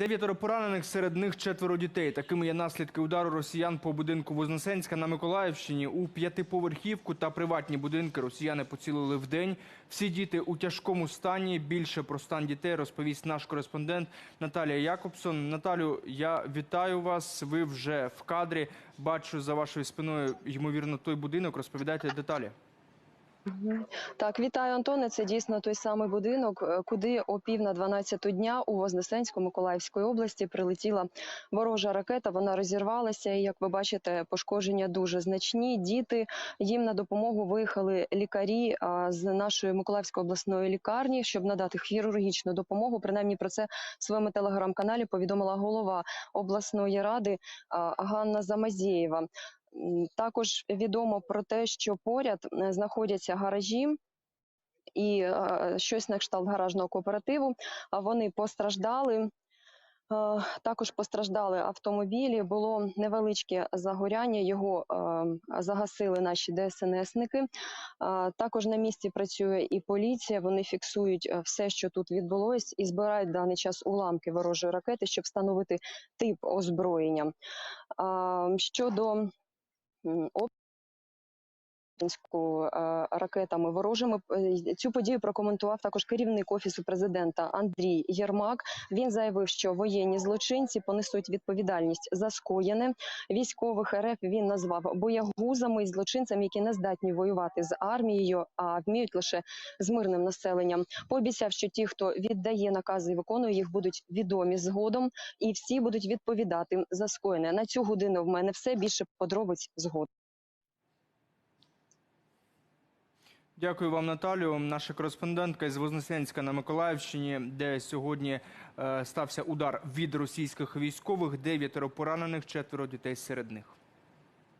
Дев'ятеро поранених, серед них четверо дітей. Такими є наслідки удару росіян по будинку Вознесенська на Миколаївщині. У п'ятиповерхівку та приватні будинки росіяни поцілили вдень. Всі діти у тяжкому стані. Більше про стан дітей розповість наш кореспондент Наталія Якобсон. Наталю, я вітаю вас. Ви вже в кадрі. Бачу за вашою спиною, ймовірно, той будинок. Розповідайте деталі. Так, вітаю, Антоне. Це дійсно той самий будинок, е, куди о пів на 12 дня у Вознесенську Миколаївської області прилетіла ворожа ракета. Вона розірвалася. І як ви бачите, пошкодження дуже значні. Діти їм на допомогу виїхали лікарі з нашої Миколаївської обласної лікарні, щоб надати хірургічну допомогу. Принаймні про це в своєму телеграм-каналі повідомила голова обласної ради Ганна Замазєєва. Також відомо про те, що поряд е, знаходяться гаражі. І е, щось на кшталт гаражного кооперативу. Вони постраждали. Е, Також постраждали автомобілі. Було невеличке загоряння. Його загасили наші ДСНСники. Також на місці працює і поліція. Вони фіксують все, що тут відбулось, і збирають в даний час уламки ворожої ракети, щоб встановити тип озброєння. Щодо 嗯我 е, ракетами ворожими Е, цю подію прокоментував також керівник офісу президента Андрій Єрмак. Він заявив, що воєнні злочинці понесуть відповідальність за скоєне. Військових РФ він назвав боягузами і злочинцями, які не здатні воювати з армією, а вміють лише з мирним населенням. Пообіцяв, що ті, хто віддає накази і виконує їх, будуть відомі згодом, і всі будуть відповідати за скоєне. На цю годину в мене все більше подробиць згодом. Дякую вам, Наталю. Наша кореспондентка із Вознесенська на Миколаївщині, де сьогодні е, стався удар від російських військових. Дев'ятеро поранених, четверо дітей серед них.